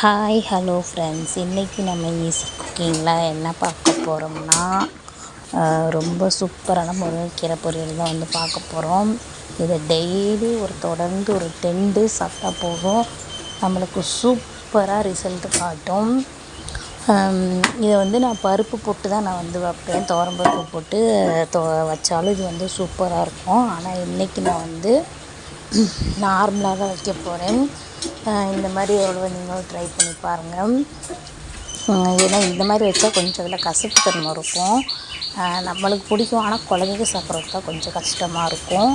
Hi hello friends இன்றைக்கி நம்ம easy குக்கிங்கில் என்ன பார்க்க போகிறோம்னா ரொம்ப சூப்பரான முருங்கைக்கீரை பொரியல் தான் வந்து பார்க்க போகிறோம் இதை டெய்லி ஒரு தொடர்ந்து ஒரு டென் டேஸ் சாப்பிட்டா போதும். நம்மளுக்கு சூப்பராக ரிசல்ட்டு காட்டும். இதை வந்து நான் பருப்பு போட்டு தான் நான் வந்து வைப்பேன். தோரம்பருப்பு போட்டு தொ வச்சாலும் இது வந்து சூப்பராக இருக்கும். ஆனால் இன்றைக்கி நான் வந்து நார்மலாக தான் வைக்க போகிறேன் இந்த மாதிரி எவ்வளோ நீங்களும் ட்ரை பண்ணி பாருங்கள் ஏன்னா இந்த மாதிரி வச்சா கொஞ்சம் அதில் கசப்பு தன்மை இருக்கும். நம்மளுக்கு பிடிக்கும். ஆனால் குழந்தைங்க சாப்பிட்றது தான் கொஞ்சம் கஷ்டமாக இருக்கும்.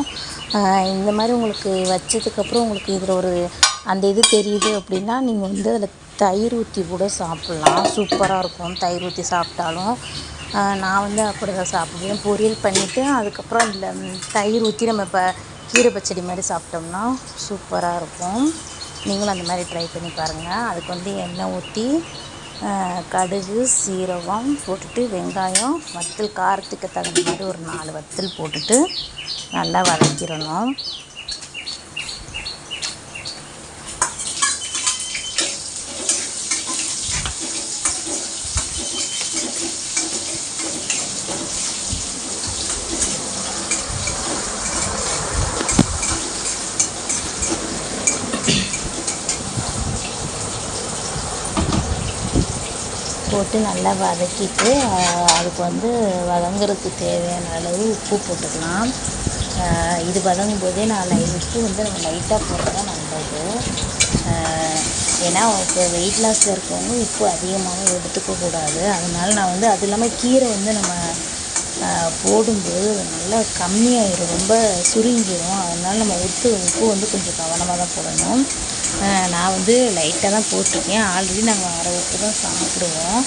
இந்த மாதிரி உங்களுக்கு வச்சதுக்கப்புறம் உங்களுக்கு இதில் ஒரு அந்த இது தெரியுது அப்படின்னா நீங்கள் வந்து அதில் தயிர் ஊற்றி கூட சாப்பிட்லாம். சூப்பராக இருக்கும். தயிர் ஊற்றி சாப்பிட்டாலும். நான் வந்து அப்படி தான் சாப்பிடுவேன். பொரியல் பண்ணிவிட்டு அதுக்கப்புறம் அதில் தயிர் ஊற்றி நம்ம இப்போ கீரை பச்சடி மாதிரி சாப்பிட்டோம்னா சூப்பராக இருக்கும். நீங்களும் அந்த மாதிரி ட்ரை பண்ணி பாருங்கள் அதுக்கு வந்து எண்ணெய் ஊற்றி கடுகு சீரகம் போட்டுட்டு வெங்காயம் வத்தல் காரத்துக்கு தகுந்த மாதிரி ஒரு நாலு வத்தல் போட்டுட்டு நல்லா வதக்கிடணும். போட்டு நல்லா வதக்கிட்டு அதுக்கு வந்து வதங்குறதுக்கு தேவையான அளவு உப்பு போட்டுக்கலாம். இது வதங்கும் போதே நான் உப்பு வந்து நம்ம லைட்டாக போடுறது தான் நல்லது ஏன்னா இப்போ வெயிட் லாஸில் இருக்கவங்க உப்பு அதிகமாகவும் எடுத்துக்கக்கூடாது அதனால நான் வந்து அது இல்லாமல் கீரை வந்து நம்ம போடும்போது நல்லா கம்மியாயிடும் ரொம்ப சுருங்கிடும் அதனால் நம்ம உப்பு உப்பு வந்து கொஞ்சம் கவனமாக தான் போடணும். நான் வந்து லைட்டாக தான் போட்டிருக்கேன். ஆல்ரெடி நாங்கள் அரை உப்பு தான் சாப்பிடுவோம்.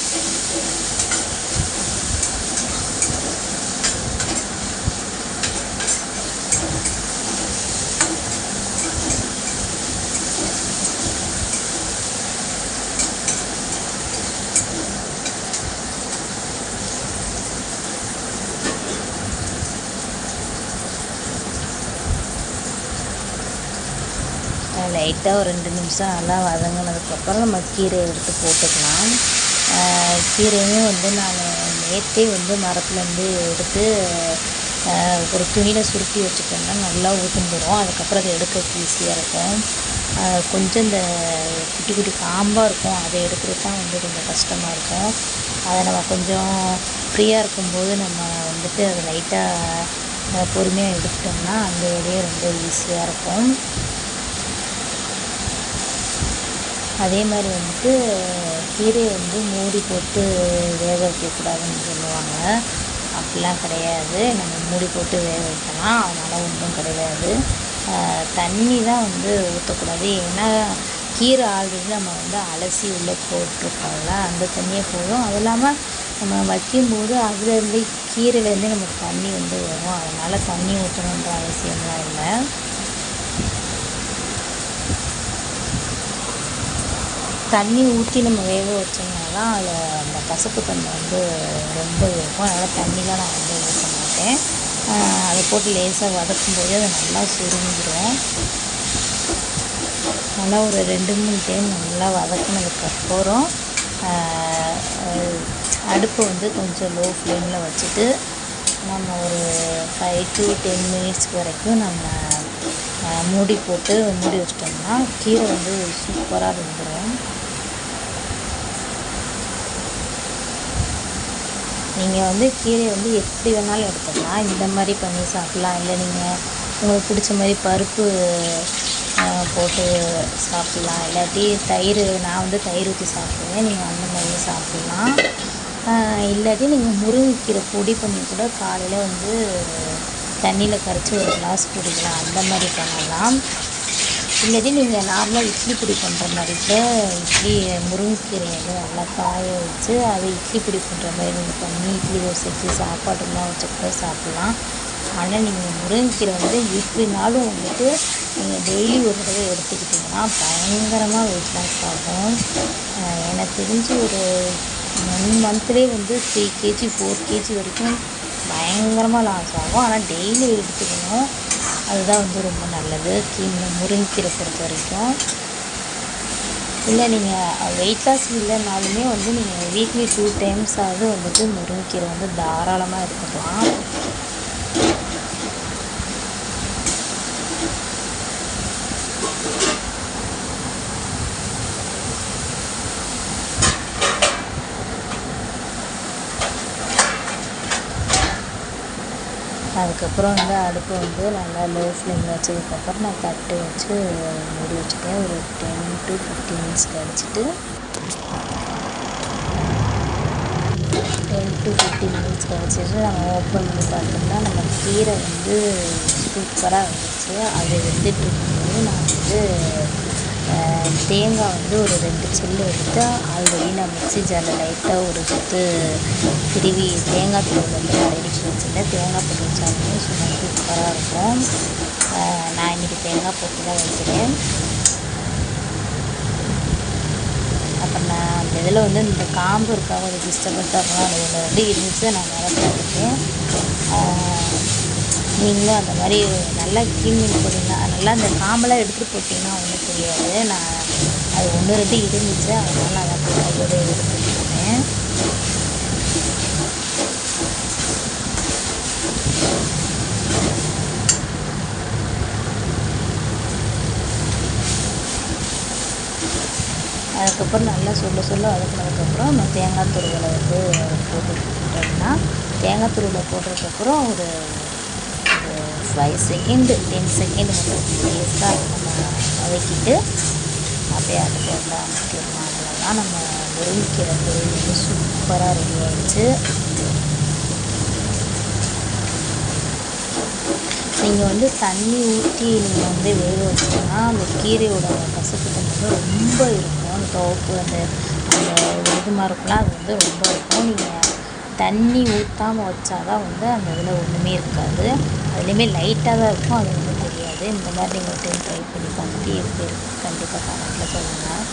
லைட்டாக ஒரு ரெண்டு நிமிஷம் நல்லா வதங்கினதுக்கப்புறம் நம்ம கீரையை எடுத்து போட்டுக்கலாம். கீரையும் வந்து நான் நேற்றே வந்து மரத்துலேருந்து எடுத்து ஒரு துணியில் சுருட்டி வச்சுட்டோம்னா நல்லா ஊற்றுந்துடும் அதுக்கப்புறம் அதை எடுக்க ஈஸியாக இருக்கும். கொஞ்சம் இந்த குட்டி குட்டி காம்பாக இருக்கும் அதை எடுக்கிறது தான் வந்து கொஞ்சம் கஷ்டமாக இருக்கும். அதை நம்ம கொஞ்சம் ஃப்ரீயாக இருக்கும்போது நம்ம வந்துட்டு அதை லைட்டாக பொறுமையாக எடுத்துட்டோம்னா அந்த வேலையே ரொம்ப ஈஸியாக இருக்கும். அதே மாதிரி வந்துட்டு கீரையை வந்து மூடி போட்டு வேக வைக்கக்கூடாதுன்னு சொல்லுவாங்க. அப்படிலாம் கிடையாது. நம்ம மூடி போட்டு வேக வைக்கலாம். அதனால் ஒன்றும் கிடையாது. தண்ணி தான் வந்து ஊற்றக்கூடாது ஏன்னா கீரை ஆல்ரெடி நம்ம வந்து அலசி உள்ளே போட்டிருக்கோம்ல அந்த தண்ணியே போதும். அது இல்லாமல் நம்ம வைக்கும்போது அதுலேருந்து கீரையிலேருந்தே நமக்கு தண்ணி வந்து வரும். அதனால் தண்ணி ஊற்றணுன்ற அவசியம்லாம் இல்லை. தண்ணி ஊற்றி நம்ம வேக வச்சோம்னா தான் அதில் அந்த கசப்பு தன்மை வந்து ரொம்ப இருக்கும். அதனால் தண்ணிலாம் நான் வந்து ஊற்ற மாட்டேன். அதை போட்டு லேசாக வதக்கும் போது அது நல்லா சுருங்கிடும் நல்லா ஒரு ரெண்டு மூணு டைம் நல்லா வதக்குனதுக்கப்புறம் அடுப்பை வந்து கொஞ்சம் லோ ஃப்ளேமில் வச்சுட்டு நம்ம ஒரு ஃபைவ் டு டென் மினிட்ஸ் வரைக்கும் நம்ம மூடி போட்டு மூடி வச்சிட்டோம்னா கீரை வந்து சூப்பராக வெந்துடும் நீங்கள் வந்து கீரையை வந்து எப்படி வேணாலும் எடுத்துக்கலாம். இந்த மாதிரி பண்ணி சாப்பிட்லாம். இல்லை நீங்கள் உங்களுக்கு பிடிச்ச மாதிரி பருப்பு போட்டு சாப்பிட்லாம். இல்லாட்டி தயிர் நான் வந்து தயிர் ஊற்றி சாப்பிடுவேன். நீங்கள் அந்த மாதிரி சாப்பிட்லாம். இல்லாட்டி நீங்கள் முருங்கைக்கீரை பொடி பண்ணி கூட காலையில் வந்து தண்ணியில் கரைச்சி ஒரு கிளாஸ் குடிக்கலாம். அந்த மாதிரி பண்ணலாம். இல்லாட்டி நீங்கள் நார்மலாக இட்லி பொடி பண்ணுற மாதிரி கூட இட்லி முருங்கைக்கீரையை வந்து நல்லா காய வச்சு அதை இட்லி பொடி பண்ணுற மாதிரி நீங்கள் பண்ணி இட்லி தோசைக்கு சாப்பாடுலாம் வச்சு கூட சாப்பிட்லாம். ஆனால் நீங்கள் முருங்கைக்கீரை வந்து எப்படினாலும் வந்துட்டு நீங்கள் டெய்லி ஒரு தடவை எடுத்துக்கிட்டிங்கன்னா பயங்கரமாக வெயிட் லாஸ் ஆகும். எனக்கு தெரிஞ்சு ஒரு ஒன் மந்த்லேயே வந்து த்ரீ கேஜி ஃபோர் கேஜி வரைக்கும் பயங்கரமாக லாஸ் ஆகும். ஆனால் டெய்லி எடுத்துக்கணும். அதுதான் வந்து ரொம்ப நல்லது. கீழே முருங்கைக்கீரை பொறுத்த வரைக்கும். இல்லை நீங்கள் வெயிட் லாஸ் இல்லைனாலுமே வந்து நீங்கள் வீக்லி டூ டைம்ஸாவது வந்துட்டு முருங்கைக்கீரை வந்து தாராளமாக எடுத்துக்கலாம். அதுக்கப்புறம் வந்து அடுப்பு வந்து நல்லா லோ ஃப்ளேமில் வச்சதுக்கப்புறம் நான் தட்டு வச்சு மூடி வச்சுட்டேன். ஒரு டென் டு ஃபிஃப்டீன் மினிட்ஸ் கழிச்சிட்டு டென் டு ஃபிஃப்டீன் மினிட்ஸ் கழிச்சிட்டு நம்ம ஓப்பன் பண்ணி பார்த்தோம்னா நம்ம கீரை வந்து சூப்பராக வந்துச்சு அது வெந்துட்டு இருக்கும்போது நான் வந்து தேங்காய் வந்து ஒரு ரெண்டு சில்லு எடுத்து ஆல்ரெடி நான் மிக்ஸி ஜாரில் லைட்டாக ஒரு சுற்று திருவி தேங்காய் தூள் வந்து ரெடி பண்ணி வச்சுருந்தேன். தேங்காய் போட்டு வச்சாலுமே சும்மா சூப்பராக இருக்கும். நான் இன்றைக்கி தேங்காய் போட்டு தான் வைக்கிறேன் அப்புறம் நான் அந்த இதில் வந்து இந்த காம்பு இருக்காக ஒரு டிஸ்டர்பன்ஸாக இருக்கும் அது ஒன்று இருந்துச்சு. நான் வளர்த்துருக்கேன் நீங்களும் அந்த மாதிரி நல்லா க்ளீன் பண்ணி போட்டிங்கன்னா நல்லா அந்த காம்பெல்லாம் எடுத்துகிட்டு போட்டிங்கன்னா ஒன்றும் தெரியாது. நான் அது ஒன்று ரெண்டு இருந்துச்சு. அதனால் நான் அதை கையோடு எடுத்துட்டு போனேன் அதுக்கப்புறம் நல்லா சொல்ல சொல்ல வதக்குனதுக்கப்புறம் நம்ம தேங்காய் துருவலை வந்து போட்டுக்கிட்டோம்னா தேங்காய் துருவலை போட்டதுக்கப்புறம் ஒரு ஃபைவ் செகண்டு டென் செகண்ட் மட்டும் லேஸாக நம்ம வதக்கிட்டு அப்படியே அது வந்து அமுக்கிடணும் அவ்வளோதான் நம்ம முருங்கைக்கீரை பொரியல் வந்து சூப்பராக ரெடி ஆகிடுச்சு நீங்கள் வந்து தண்ணி ஊற்றி நீங்கள் வந்து வேக வச்சிங்கன்னா அந்த கீரையோட கசப்பு தன்மை ரொம்ப இருக்கும். அந்த துவப்பு அந்த அந்த இது இருக்கும்ல அது வந்து ரொம்ப இருக்கும். நீங்கள் தண்ணி ஊற்றாமல் வச்சா தான் வந்து அந்த இதில் ஒன்றுமே இருக்காது. அதுலேயுமே லைட்டாக தான் இருக்கும். அது ஒன்றும் தெரியாது. இந்த மாதிரி நீங்கள் ஒரு டைம் ட்ரை பண்ணி பார்த்துட்டு எப்படி இருக்குது கண்டிப்பாக கமெண்ட்டில் சொல்லுங்கள்